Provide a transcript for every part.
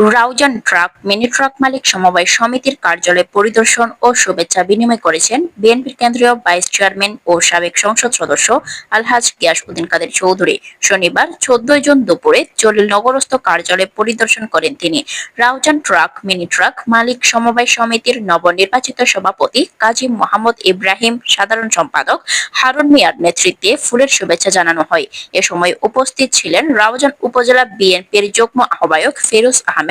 Raozan truck, mini truck মালিক সমবায় সমিতির কার্যালয় পরিদর্শন ও শুভেচ্ছা বিনিময় করেছেন বিএনপির কেন্দ্রীয় ভাইস চেয়ারম্যান ও সাবেক সংসদ সদস্য আলহাজ গিয়াস উদ্দিন কাদের চৌধুরী। শনিবার চোদ্দই জুন দুপুরে জলিল নগরস্থ কার্যালয় পরিদর্শন করেন তিনি। রাউজান ট্রাক, মিনি ট্রাক মালিক সমবায় সমিতির নবনির্বাচিত সভাপতি কাজী মোহাম্মদ ইব্রাহিম, সাধারণ সম্পাদক হারুন মিয়ার নেতৃত্বে ফুলের শুভেচ্ছা জানানো হয়। এ সময় উপস্থিত ছিলেন রাউজান উপজেলা বিএনপির যুগ্ম আহ্বায়ক ফেরুজ আহমেদ।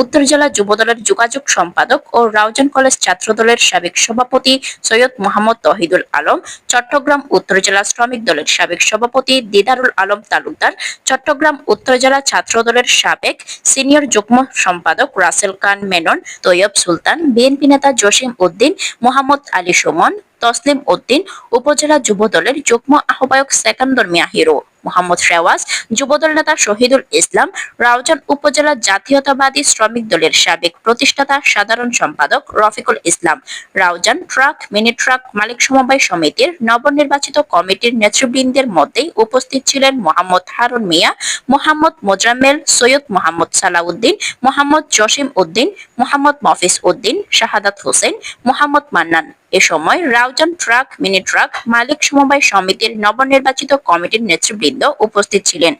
উত্তর জেলা যুবদলের যোগাযোগ সম্পাদক ও রাউজান কলেজ ছাত্রদলের সাবেক সভাপতি সৈয়দ মোহাম্মদ তহিদুল আলম, চট্টগ্রাম উত্তর জেলা শ্রমিক দলের সাবেক সভাপতি দিদারুল আলম তালুকদার, চট্টগ্রাম উত্তর জেলা ছাত্রদলের সাবেক সিনিয়র যুগ্ম সম্পাদক রাসেল খান মেনন, তৈয়ব সুলতান, বিএনপি নেতা জসিম উদ্দিন, মোহাম্মদ আলী সুমন, তসলিম উদ্দিন, উপজেলা যুবদলের যুগ্ম আহ্বায়ক সেকান্দর মিয়া হিরো মোহাম্মদ রেওয়াজ যুবদল নেতা শহীদুল ইসলাম রাউজান উপজেলা জাতীয়তাবাদী শ্রমিক দলের সাবেক প্রতিষ্ঠাতা সাধারণ সম্পাদক Rafiqul Islam Raozan truck, mini truck মালিক সমবায় সমিতির নবনির্বাচিত কমিটির নেতৃবৃন্দের মধ্যেই উপস্থিত ছিলেন মোহাম্মদ হারুন মিয়া, মোহাম্মদ মোজাম্মেল, সৈয়দ মোহাম্মদ সালাউদ্দিন, মোহাম্মদ জসিম উদ্দিন, মোহাম্মদ মফিজ উদ্দিন, শাহাদাত হোসেন, মোহাম্মদ মান্নান। এ সময় রাউজান ট্রাক, মিনি ট্রাক মালিক সমবায় সমিতির নবনির্বাচিত কমিটির নেতৃবৃন্দ উপস্থিত ছিলেন।